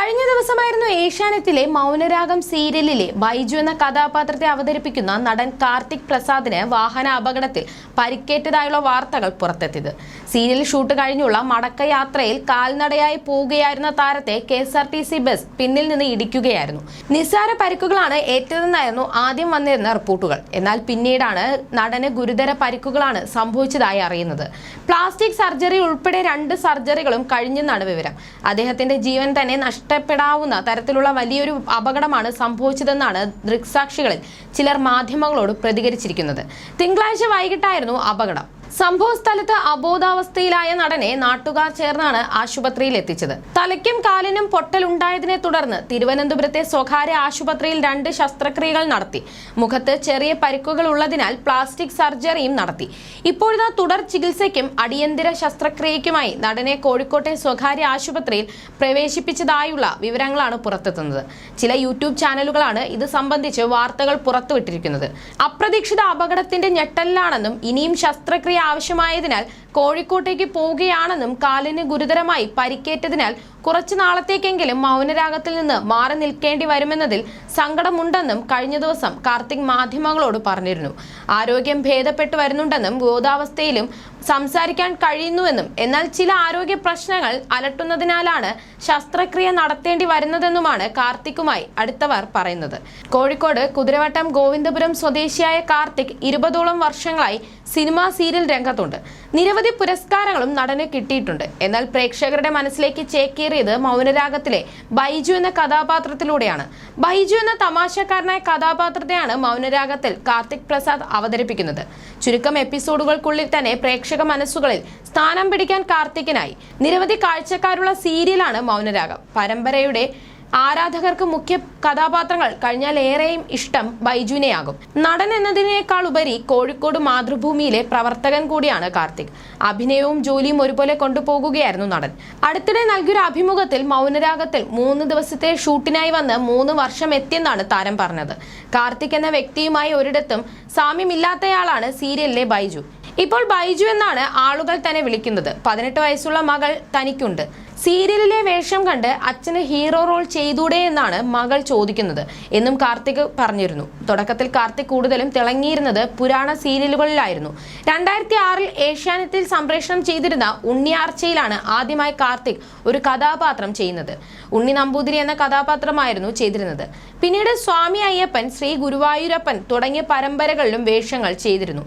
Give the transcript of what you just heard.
കഴിഞ്ഞ ദിവസമായിരുന്നു ഏഷ്യാനെറ്റിലെ മൗനരാഗം സീരിയലിലെ ബൈജു എന്ന കഥാപാത്രത്തെ അവതരിപ്പിക്കുന്ന നടൻ കാർത്തിക് പ്രസാദിന് വാഹന അപകടത്തിൽ പരിക്കേറ്റതായുള്ള വാർത്തകൾ പുറത്തെത്തിയത്. സീരിയൽ ഷൂട്ട് കഴിഞ്ഞുള്ള മടക്കയാത്രയിൽ കാൽനടയായി പോവുകയായിരുന്ന താരത്തെ K S R T C bus പിന്നിൽ നിന്ന് ഇടിക്കുകയായിരുന്നു. നിസ്സാര പരിക്കുകളാണ് ഏറ്റതെന്നായിരുന്നു ആദ്യം വന്നിരുന്ന റിപ്പോർട്ടുകൾ. എന്നാൽ പിന്നീടാണ് നടന് ഗുരുതര പരിക്കുകളാണ് സംഭവിച്ചതായി അറിയുന്നത്. പ്ലാസ്റ്റിക് സർജറി ഉൾപ്പെടെ രണ്ട് സർജറികളും കഴിഞ്ഞെന്നാണ് വിവരം. അദ്ദേഹത്തിന്റെ ജീവൻ തന്നെ നഷ്ടപ്പെടാവുന്ന തരത്തിലുള്ള വലിയൊരു അപകടമാണ് സംഭവിച്ചതെന്നാണ് ദൃക്സാക്ഷികളിൽ ചിലർ മാധ്യമങ്ങളോട് പ്രതികരിച്ചിരിക്കുന്നത്. തിങ്കളാഴ്ച വൈകിട്ടായിരുന്നു അപകടം. സംഭവ സ്ഥലത്ത് അബോധാവസ്ഥയിലായ നടനെ നാട്ടുകാർ ചേർന്നാണ് ആശുപത്രിയിൽ എത്തിച്ചത്. തലയ്ക്കും കാലിനും പൊട്ടലുണ്ടായതിനെ തുടർന്ന് തിരുവനന്തപുരത്തെ സ്വകാര്യ ആശുപത്രിയിൽ രണ്ട് ശസ്ത്രക്രിയകൾ നടത്തി. മുഖത്ത് ചെറിയ പരിക്കുകൾ ഉള്ളതിനാൽ പ്ലാസ്റ്റിക് സർജറിയും നടത്തി. ഇപ്പോഴത്തെ തുടർ ചികിത്സയ്ക്കും അടിയന്തര ശസ്ത്രക്രിയയ്ക്കുമായി നടനെ കോഴിക്കോട്ടെ സ്വകാര്യ ആശുപത്രിയിൽ പ്രവേശിപ്പിച്ചതായുള്ള വിവരങ്ങളാണ് പുറത്തെത്തുന്നത്. ചില യൂട്യൂബ് ചാനലുകളാണ് ഇത് സംബന്ധിച്ച് വാർത്തകൾ പുറത്തുവിട്ടിരിക്കുന്നത്. അപ്രതീക്ഷിത അപകടത്തിന്റെ ഞെട്ടലിലാണെന്നും ഇനിയും ശസ്ത്രക്രിയ ആവശ്യമായതിനാൽ കോഴിക്കോട്ടേക്ക് പോവുകയാണെന്നും കാലിന് ഗുരുതരമായി പരിക്കേറ്റതിനാൽ കുറച്ചു നാളത്തേക്കെങ്കിലും മൗനരാഗത്തിൽ നിന്ന് മാറി നിൽക്കേണ്ടി വരുമെന്നതിൽ സങ്കടമുണ്ടെന്നും കഴിഞ്ഞ ദിവസം കാർത്തിക് മാധ്യമങ്ങളോട് പറഞ്ഞിരുന്നു. ആരോഗ്യം ഭേദപ്പെട്ടു വരുന്നുണ്ടെന്നും ബോധാവസ്ഥയിലും സംസാരിക്കാൻ കഴിയുന്നുവെന്നും എന്നാൽ ചില ആരോഗ്യ പ്രശ്നങ്ങൾ അലട്ടുന്നതിനാലാണ് ശസ്ത്രക്രിയ നടത്തേണ്ടി വരുന്നതെന്നുമാണ് കാർത്തിക്കുമായി അടുത്തവർ പറയുന്നത്. കോഴിക്കോട് കുതിരവട്ടം ഗോവിന്ദപുരം സ്വദേശിയായ കാർത്തിക് ഇരുപതോളം വർഷങ്ങളായി സിനിമാ സീരിയൽ രംഗത്തുണ്ട്. നിരവധി പുരസ്കാരങ്ങളും നടന് കിട്ടിയിട്ടുണ്ട്. എന്നാൽ പ്രേക്ഷകരുടെ മനസ്സിലേക്ക് ചേക്കേറിയത് മൗനരാഗത്തിലെ ബൈജു എന്ന കഥാപാത്രത്തിലൂടെയാണ്. ബൈജു എന്ന തമാശക്കാരനായ കഥാപാത്രത്തെയാണ് മൗനരാഗത്തിൽ കാർത്തിക് പ്രസാദ് അവതരിപ്പിക്കുന്നത്. ചുരുക്കം എപ്പിസോഡുകൾക്കുള്ളിൽ തന്നെ പ്രേക്ഷക മനസ്സുകളിൽ സ്ഥാനം പിടിക്കാൻ കാർത്തിക്കിനായി നിരവധി കാഴ്ചക്കാരുള്ള സീരിയലാണ് മൗനരാഗം. പരമ്പരയുടെ ആരാധകർക്ക് മുഖ്യ കഥാപാത്രങ്ങൾ കഴിഞ്ഞാൽ ഏറെയും ഇഷ്ടം ബൈജുവിനെയാകും. നടൻ എന്നതിനേക്കാൾ ഉപരി കോഴിക്കോട് മാതൃഭൂമിയിലെ പ്രവർത്തകൻ കൂടിയാണ് കാർത്തിക്. അഭിനയവും ജോലിയും ഒരുപോലെ കൊണ്ടുപോകുകയായിരുന്നു നടൻ. അടുത്തിടെ നൽകിയൊരു അഭിമുഖത്തിൽ മൗനരാഗത്തിൽ മൂന്ന് ദിവസത്തെ ഷൂട്ടിനായി വന്ന് മൂന്ന് വർഷം എത്തിയെന്നാണ് താരം പറഞ്ഞത്. കാർത്തിക് എന്ന വ്യക്തിയുമായി ഒരിടത്തും സാമ്യമില്ലാത്തയാളാണ് സീരിയലിലെ ബൈജു. ഇപ്പോൾ ബൈജു എന്നാണ് ആളുകൾ തന്നെ വിളിക്കുന്നത്. പതിനെട്ട് വയസ്സുള്ള മകൾ തനിക്കുണ്ട്. സീരിയലിലെ വേഷം കണ്ട് അച്ഛന് ഹീറോ റോൾ ചെയ്തൂടെ എന്നാണ് മകൾ ചോദിക്കുന്നത്. എന്നും കാർത്തിക് പറഞ്ഞിരുന്നു. തുടക്കത്തിൽ കാർത്തിക് കൂടുതലും തിളങ്ങിയിരുന്നത് പുരാണ സീരിയലുകളിലായിരുന്നു. രണ്ടായിരത്തി ആറിൽ ഏഷ്യാനെറ്റിൽ സംപ്രേഷണം ചെയ്തിരുന്ന ഉണ്ണിയാർച്ചയിലാണ് ആദ്യമായി കാർത്തിക് ഒരു കഥാപാത്രം ചെയ്യുന്നത്. ഉണ്ണി നമ്പൂതിരി എന്ന കഥാപാത്രമായിരുന്നു ചെയ്തിരുന്നത്. പിന്നീട് സ്വാമി അയ്യപ്പൻ ശ്രീ ഗുരുവായൂരപ്പൻ തുടങ്ങിയ പരമ്പരകളിലും വേഷങ്ങൾ ചെയ്തിരുന്നു.